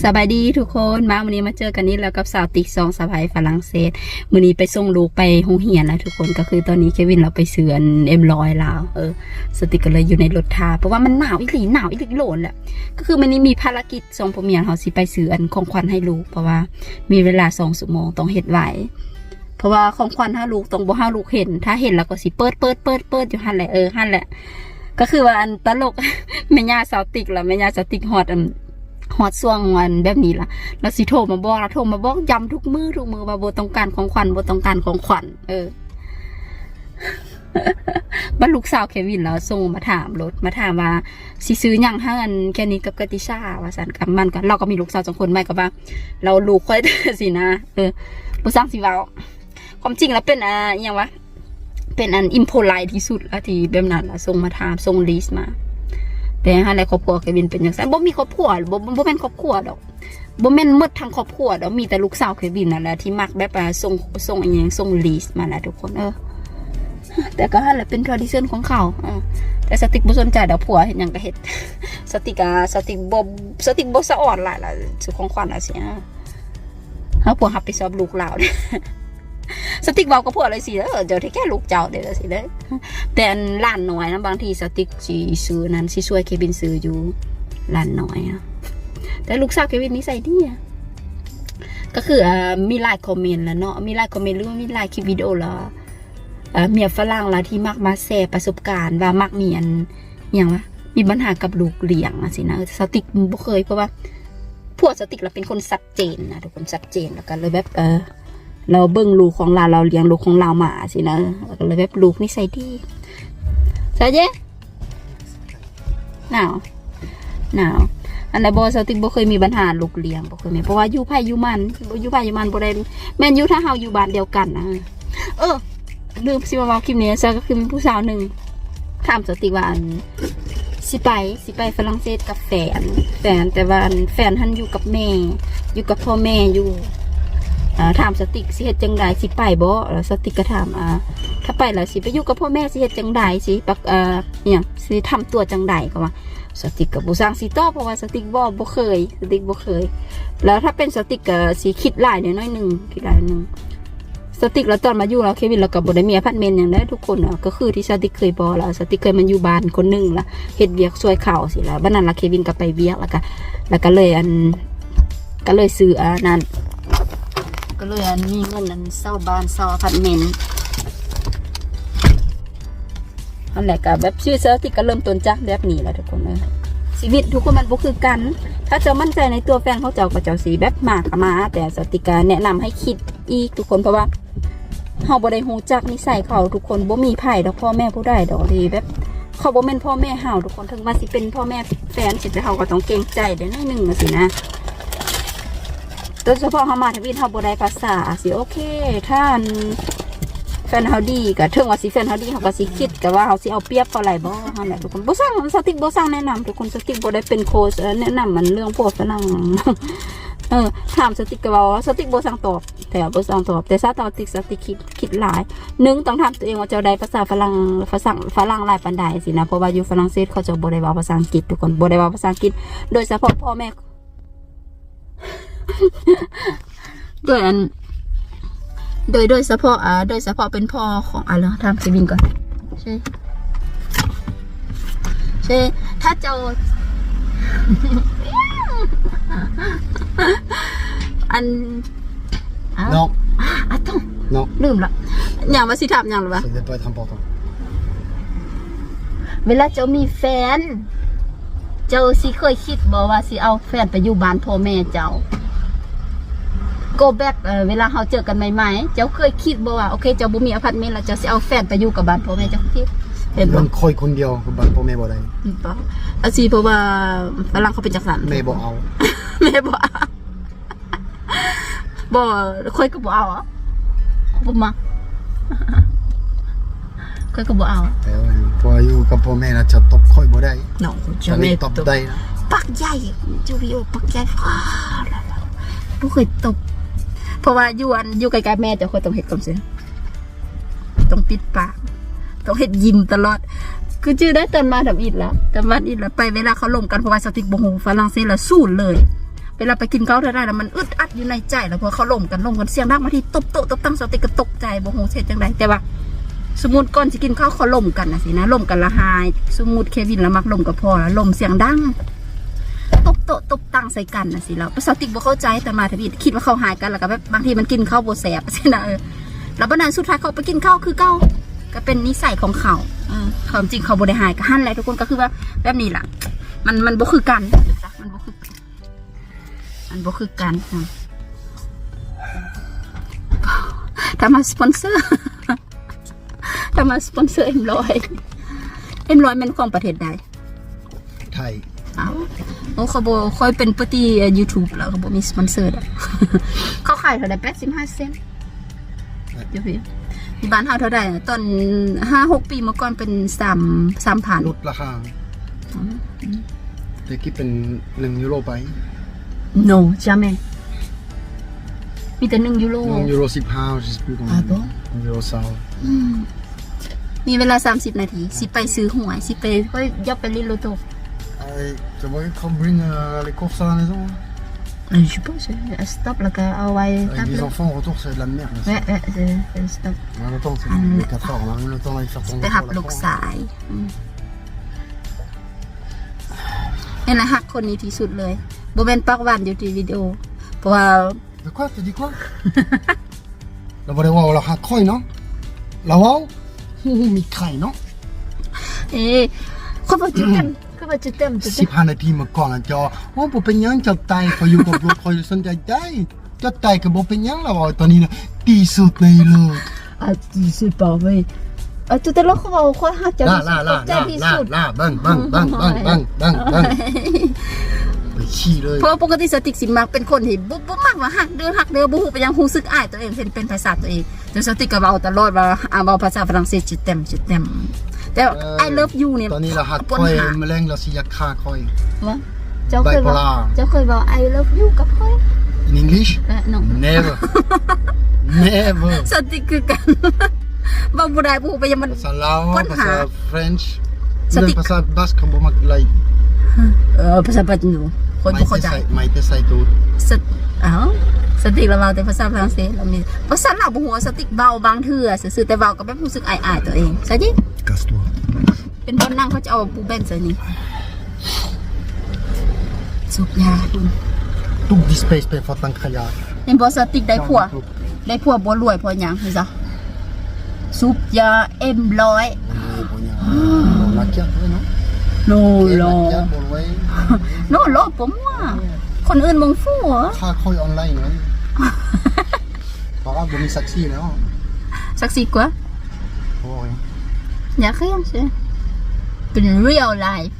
สบายดีทุกคนมาวันนี้มาเจอกันนี้แล้วกับสาวติ๊กซองสะพายฝรั่งเศสมื้อนี้ไปส่งลูกไปโรงเรียนแล้วทุกคนก็คือตอนนี้เควินเราไปเสือนเอ็มร้อยแล้วเออสติกก็เลยอยู่ในรถทาเพราะว่ามันหนาวอีหลีหนาวอีหลีโหลนแหละก็คือมันนี้มีภารกิจส่งพ่อเมียเขาสิไปเสือนของขวัญให้ลูกเพราะว่ามีเวลาสองชั่วโมงต้องเฮ็ดไหวเพราะว่าของขวัญถ้าลูกต้องบ่ให้ลูกเห็น ถ้าเห็นแล้วก็สิเปิดเปิดเปิดเปิดอยู่หันแหละเออหันแหละ ก็คือว่าอันตลกแม่ย่าสาวติ๊กแล้วแม่ย่าสาวติ๊กฮอดอัน ฮอดช่วงวันแบบนี้ล่ะแล้วสิโทรมาบอกแล้วโทรมาบอกย้ำทุกมือทุกมือว่าโบต้องการของขวัญโบต้องการของขวัญเออบ้านลูกสาวเควินแล้วส่งมาถามรถมาถามว่าสิซื้อหยังห้าอันแค่นี้กับกติชาว่าสันกับมันกันเราก็มีลูกสาวสองคนไม่กับว่า เราลูกค่อยสินะเออลูกสาวสิเว้าความจริงแล้วเป็นอ่าอหยังวะเป็นอันอิมโพไลที่สุดแล้วที่แบบนั้นล่ะส่งมาถามส่งลิสต์มา แต่ฮะในครอบครัวเควินเป็นอย่างนั้นบ่มีครอบครัวบ่บ่แม่นครอบครัวดอกบ่แม่นมดทั้งครอบครัวดอกมีแต่ลูกสาวเควินนั่นแหละที่มักแบบส่งส่งอหยังส่งลิสมาแหละทุกคนเออแต่ก็นั่นแหละเป็น tradition ของเขาแต่สติกบ่สนใจดอกผัวเฮ็ดหยังก็เฮ็ดสติกอะสติกบ่สติกบ่สะอ่อนหลายล่ะสุของขวัญอะสิฮะเฮาผัวหับไปสอบลูกลาเด้ สติกเว้ากับผัวเลยสิเด้อเดี๋ยวที่แค่ลูกเจ้าเด้อสิเด้อแต่ล้านน้อยนะบางทีสติกสีซื้อนั้นสิช่วยเควินซื้ออยู่ล้านน้อยอะแต่ลูกสาวเควินนิสัยดีอะก็คือมีหลายคอมเมนต์แล้วเนาะมีหลายคอมเมนต์หรือว่ามีหลายคลิปวิดีโอแล้วอ่าเมียฝรั่งละที่มักมาแชร์ประสบการณ์ว่ามักมีอันอย่างวะมีปัญหากับลูกเลี้ยงอะสินะสติกบ่เคยเพราะว่าพวกสติกเราเป็นคนชัดเจนนะทุกคนชัดเจนแล้วกันเลยแบบเออ เราเบิ่งลูกของเราเราเลี้ยงลูกของเรามาสินะก็เลยแบบลูกนิสัยดีใช่เจ๊หนาวหนาวอันไหนบอสติกบ่เคยมีปัญหาลูกเลี้ยงบ่เคยมีเพราะว่าอยู่ไผอยู่มันอยู่ไผอยู่มันบ่ได้แม่นอยู่ถ้าเฮาอยู่บ้านเดียวกันนะเออลืมสิมาเว้าคลิปนี้ซะก็คือมีผู้สาวหนึ่งถามสติกว่าอันสิไปสิไปฝรั่งเศสกับแฟน แฟนแต่ว่านแฟนท่านอยู่กับแม่ อยู่กับพ่อแม่อยู่ ถามสติกสิเฮ็ดจังไดสิไปบ่สติกก็ถามอ่าถ้าไปแล้วสิไปอยู่กับพ่อแม่สิเฮ็ดจังไดสิปักเอ่ออหยังสิทำตัวจังไดก็ว่าสติกก็บ่สร้างสิตอบเพราะว่าสติกบ่บ่เคย สติกบ่เคย แล้วถ้าเป็นสติกก็สิคิดหลายนิดหน้อยหนึ่งคิดหลายหนึ่งสติกแล้วตอนมาอยู่แล้วเควินเราก็บ่ได้มีอพาร์ตเมนต์หยังได้ทุกคนอะก็คือที่สติกเคยบอแล้วสติกเคยมาอยู่บ้านคนหนึ่งละเฮ็ดเวียกช่วยเขาสิแล้วบัดนั้นล่ะเควินก็ไปเวียกแล้วก็แล้วก็เลยอันก็เลยซื้ออันนั้น ก็เลยอันมีเงินอันเศร้าบ้านเศร้าพาร์ตเมนอันแหละก็แบบชื่อเซอร์ที่ก็เริ่มต้นจากแบบนี้แหละทุกคนเลยชีวิตทุกคนมันบ่คือกัน ถ้าเจ้ามั่นใจในตัวแฟนเขาเจ้าก็เจ้าสีแบบมากมา แต่สติกาแนะนำให้คิดอีกทุกคนเพราะว่าเฮาบ่ได้ฮู้จักนิสัยเขาทุกคนบ่มีไผดอกพ่อแม่ผู้ใดดอกที่แบบเขาบ่แม่นพ่อแม่เฮาทุกคนถึงว่าสิเป็นพ่อแม่แฟนสิแต่เฮาก็ต้องเกรงใจได้หน่อยหนึงอะสินะ โดยเฉพาะเขามาทวีตเขาบได้ภาษาสิโอเคถ้านแฟนเขาดีกับถึงว่าสิแฟนเขาดีเขาก็สิคิดกับว่าเขาสิเอาเปรียบเขาอะไรบ่เขาแหละทุกคนบ่สร้างสติ๊กบ่สร้างแนะนำทุกคนสติ๊กบ่ได้เป็นโค้ชแนะนำมันเรื่องพวกฝรั่งเออถามสติ๊กก็ว่าสติ๊กบ่สร้างตอบแต่บ่สร้างตอบแต่ซาตอติกสติ๊กคิดคิดหลายหนึ่งต้องถามตัวเองว่าเจ้าได้ภาษาฝรั่งภาษาฝรั่งหลายปานใดสินะเพราะว่าอยู่ฝรั่งเศสเขาจะบ่ได้ว้าภาษาอังกฤษทุกคนบ่ได้ว้าภาษาอังกฤษ โดยเฉพาะพ่อแม่ โดยอัน โดยโดยเฉพาะอ่าโดยเฉพาะเป็นพ่อของอะไรทำซีบินก่อนใช่ใช่ถ้าเจ้าอันอ้าว Non, อะต้อง non, ลืมละอย่างว่าสิถามอย่างหรอวะ ça ne doit pas être important. เวลาเจ้ามีแฟน เจ้าสิเคยคิดบอกว่าสิเอาแฟนไปอยู่บ้านพ่อแม่เจ้า go back เอ่อเวลาเราเจอกันใหม่ๆ เจ้าเคยคิดบอกว่าโอเคเจ้าบ่มีอพาร์ตเมนต์แล้วเจ้าสิเอาแฟนไปอยู่กับบ้านพ่อแม่เจ้าคิดเห็นบ่ Man croit qu'on dit en ban pour mes bolai. เห็นบ่อาซีเพราะว่าฝรั่งเขาเป็นจังสัน Mais bon, au. แม่บ่เอาบ่ค่อยก็บ่เอาอะบ่มาค่อยก็บ่เอา Eh ouais, pour you, quand pour mes là, tu as top croit bolai. น้อง Tu จะ as ไม่ les top ตก day là. ปักใหญ่จูวิโอปักใหญ่ฟ้าแล้วบ่เคยตบ เพราะว่าอยู่อันอยู่ใกล้ๆแม่จะคอยต้องเฮ็ดกำเสียต้องปิดปากต้องเฮ็ดยิ้มตลอด คือชื่อได้ตอนมาทำอิดแล้วตอนมาอิดแล้วไปเวลาเขาลงกันเพราะว่าสติกบ่ฮู้ฝรั่งเศสล้วสู้เลย เวลาไปกินข้าวเท่าไรแล้วมันอึดอัดอยู่ในใจแล้วพอเขาล่มกันล่มกันเสียงดังมาที่ตบโต๊ะตบตั้งสติกก็ตกใจบ่ฮู้เฮ็ดจังไดแต่ว่าสมมุติก่อนสิกินข้าวเขาล่มกันนะสินะล่มกันละหาย สมมุติเควินละมักล่มกับพ่อแล้วล่มเสียงดัง ตบโตตบตั้งใส่กันนะสิเราภาษาติกบ่เข้าใจแต่มาทวีคิดว่าเขาหายกันแล้วก็แบบบางทีมันกินข้าวบ่แสบสินะเออแล้วบัดนั้นสุดท้ายเขาไปกินข้าวคือเก่าก็เป็นนิสัยของเขาเออความจริงเขาบ่ได้หายก็หั่นแหละทุกคนก็คือว่าแบบนี้แหละมันมันบ่คือกันมันบ่คือมันบ่คือกันอืมาสปอนเซอร์ถ้ามาสปอนเซอร์เอ็มร้อยเอ็มร้อยมันของประเทศใดไทย อ้าวโอ้เขาบค่อยเป็นปฏิยูทูบแล้วเขาบมีสปอนเซอร์อะเขาขายเท่าไหร่แปดสิบห้าเซนต์เดี๋ยวพี่ที่บ้านเฮาเท่าไหร่ตอนห้าหกปีเมื่อก่อนเป็นสามสามพันลดราคาแต่คิดเป็นหนึ่งยูโรไป no จ้าแม่มีแต่หนึ่งยูโรหนึ่งยูโรสิบห้าสิบปีก่อนอ่าบ่ยูโรซาวอืมมีเวลาสามสิบนาที สิไปซื้อหวย สิไปก็ย่อไปลิโลโต Hey, tu vois qu'on bring euh, les courses à la maison hein Euh, Je pense, euh, stop แล้วก็เอาไว้ Avec ตับ les เลย enfants, au retour, c'est de la merde. là, ça. Ouais, ouais, c'est- c'est stop. On a le temps, c'est Ah, les 4 heures. On a même le temps d'aller faire ton ไปหับลูกสายอืมนี่แหละหักคนนี้ที่สุดเลยโบเป็นปักหวันอยู่ที่วิดีโอเพราะว่า De quoi Tu dis quoi La voilà, wow, la hakroy, non La wow Ouh, mi craille, non เอ๊ะ คนบอกจุดเต็มคนบอกจุดเต็มจุดเต็มสิบห้านาทีมาก่อนนะจอโอ้บ่เป็นหยังจะตายเขาอยู่กับรถคอยสนใจได้จะตายก็บ่เป็นหยังแล้วตอนนี้นะดีสุดในโลก อะที่สุดบอกเลยอะจุดเต็มแล้วเขาบอกคนหักจะล่าที่สุล่าดล่าใจล่าที่ล่าสุด ล่าบังบังบังบังบังบังบังไปขี้เลยเพราะว่าปกติสติกสิมักเป็นคนที่บุ๊บบุ๊บมากว่าหักเดือหักเดือบูฮูไปยังฮู้สึกอายตัวเองเป็นเป็นภาษาตัวเองแต่สติกก็เว้าตลอดว่าอ่าเว้าภาษาฝรั่งเศสจุดเต็มจุดเต็ม แต่ I love you เนี่ยตอนนี้เราหักปนคอยหาแมลงเราสิอยากฆ่าคอยว่าเจ้าเคยบอก Bipolar เจ้าเคยบอก I love you กับค่อย in English เออ no never never สติกคือกันบอกบุได้ผู้ไปยังมันภาษาลาวปัญหาภาษา French สติเรื่องภาษาบาสเขาบ่มักไล่เออภาษาปัจจุบันคนไม่บ่เข้าใจใส่ไม่แต่ใส่ตูดสติเอ้า สติกเราเบาแต่ภาษาฝรั่งเศสเรามีภาษาลาวบ่หัวาสติกเบาบางเทื่อซื่อๆแต่เบาก็แบบรู้สึกอายๆตัวเองใช่ดิ casse-toi เป็นบนนั่งเขาจะเอาปูแบนใส่นี่สุกยาคุณทุกดิสเพย์เป็นฟอตังขยะเห็นบ่สติกได้ผัว ได้ผัวบ่รวยเพราะหยังนี่จ้ะซุปยาเอ็มร้อย La carte, ouais, non โน Et โล La carte, bon, ouais. โนโลผมว่า คนอื่นมึงฟู่เหรอค่าค่อยออนไลน์ เลยเพราะว่าบ่มีแท็กซี่แล้วสักสิกว่าโอ้ยอยากเครื่องใช่เป็น real life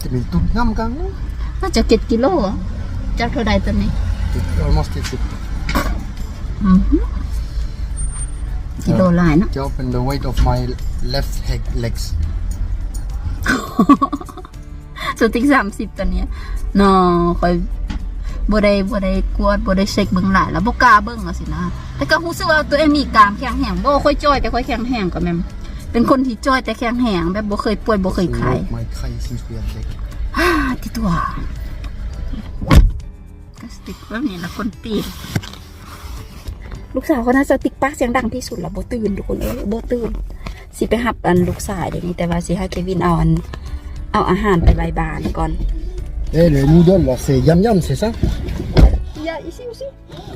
จะมีตุ๊กน้ำกันเนอะน่าจะเก็ดกิโลเหรอจากเท่าใดตอนนี้ almost 70อือหือกิโลหลายเนาะ job and the weight of my left leg legs สติกสามสิ บตอนเนี้ยนอคอยบ่ได้บ่ได้กวดบ่ได้เช็คเบิ่งหลายแล้วบ่กล้าเบิ่งอะสินะ แต่ก็รู้สึกว่าตัวเองมีกล้ามแข็งแรงบ่ค่อยจ้อยแต่ค่อยแข็งแรงก็แม่นเป็นคนที่จ้อยแต่แข็งแรงแบบบ่เคยป่วยบ่เคยไข้ my cry since we are back ฮ่าที่ตัวก็สติกแบบนี้ละคนตีนลูกสาวเขาน่าจะติ๊กปากเสียงดังที่สุดแล้วบ่ตื่นทุกคนเอ้ยบ่ตื่นสิไปหับอันลูกสายเดี๋ยวนี้แต่ว่าสิให้เควินเอาอัน เอาอาหารไปบายบานก่อน Eh, le noodle, là, c'est yam yam, c'est ça อย่าอีซี่ซี่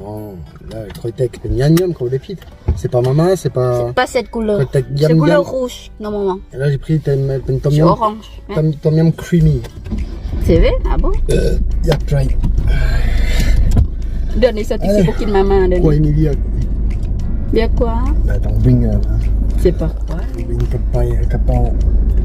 Non, là, le croitek, c'est yam yam, comme les pites. C'est pas maman, c'est pas. ปลาเสร็จกูเลย Croitek เสร็จ yam กูเลย yam. คูชน้องมอง Et là, j'ai pris ton, ton tom ชิ yum. วของ Tom, tom yum creamy. เสร็จอะบ่ Euh, y'a try. เดือนนี้สติกสิบ่กินมามาเดือน Quoi, นี้ Emilia เบียกว่า Bah, attends, bring, euh, เจ็บปะวะ bring papaye, capon,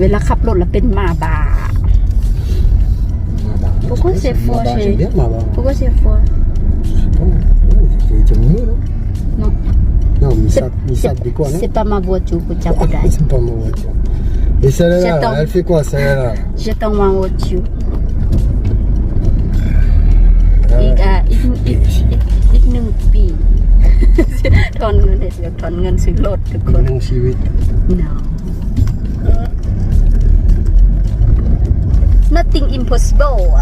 เวลาขับรถแล้วเป็นหมาบา Voilà. ทุก Pourquoi c'est faux, Bah, chérie J'aime bien là-bas. Pourquoi c'est faux Oh, c'est c'est mignon, non Non. Non, mais C'est ça, mais ça, c'est- des quoi, non c'est pas ma voiture pour Oh, Tchakoudai. C'est pas ma voiture. Et celle-là, J'attends. elle fait quoi, celle-là Je t'en ma voiture. Ah, อีกอะอีกอีกอีกอีกหนึ่งปีทอนเงินเดี๋ยวทอนเงินซื้อรถทุกคน Mon chéri. no nothing impossible